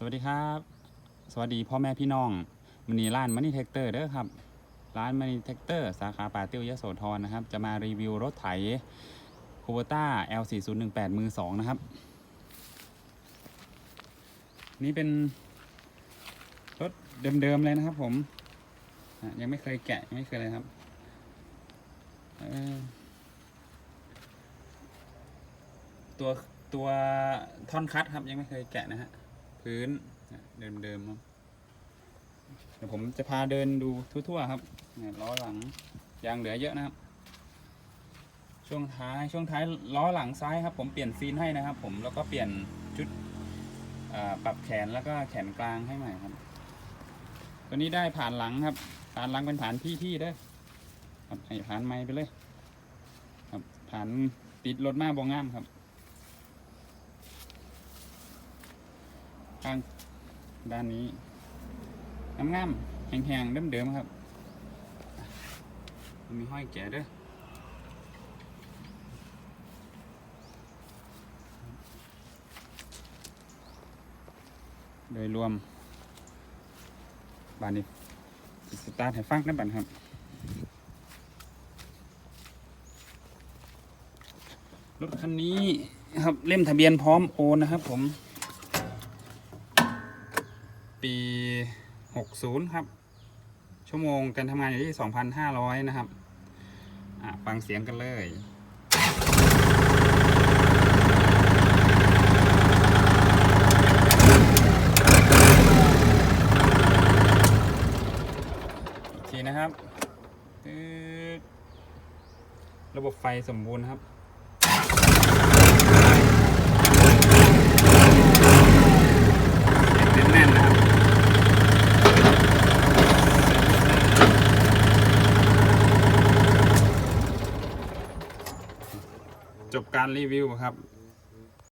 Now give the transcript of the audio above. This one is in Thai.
สวัสดีครับ สวัสดีพ่อแม่พี่น้องมันนี้ร้านมันนี่แท็กเตอร์เด้อครับ ร้านมันนี่แท็กเตอร์สาขาป่าเติ้ยวยโสธรนะครับ จะมารีวิวรถไถโคโบต้า L4018 มือสองนะครับ นี่เป็นรถเดิมๆเลยนะครับ ผมยังไม่เคยแกะยังไม่เคยเลยครับตัวตัวท่อนคัดครับยังไม่เคยแกะนะฮะ พื้นเดิมๆครับเดี๋ยวผมจะพาเดินดูทั่วๆครับเนี่ยล้อหลังยางเหลือเยอะนะครับ ช่วงท้ายช่วงท้ายล้อหลังซ้ายครับ ผมเปลี่ยนซีนให้นะครับ ผมแล้วก็เปลี่ยนชุดปรับแขนแล้วก็แขนกลางให้ใหม่ครับ ตัวนี้ได้ผ่านหลังครับ ผ่านหลังเป็นผ่านพี่ที่ด้ครับให้ผ่านไม้ไปเลย ครับผ่านติดรถมาบองงามครับ ข้างด้านนี้งามๆแห้งๆเดิมๆครับ มีห้อยแก่ด้วยโดยรวมบานนี้สตาร์ทให้ฟังได้บันครับรถคันนี้ครับเล่มทะเบียนพร้อมโอนนะครับผม ปี 60 ครับ ชั่วโมงการทำงานอยู่ที่ 2,500 นะครับอะฟังเสียงกันเลยอีกทีนะครับ ระบบไฟสมบูรณ์ครับ เสียงแน่นๆนะครับ จบการรีวิวครับ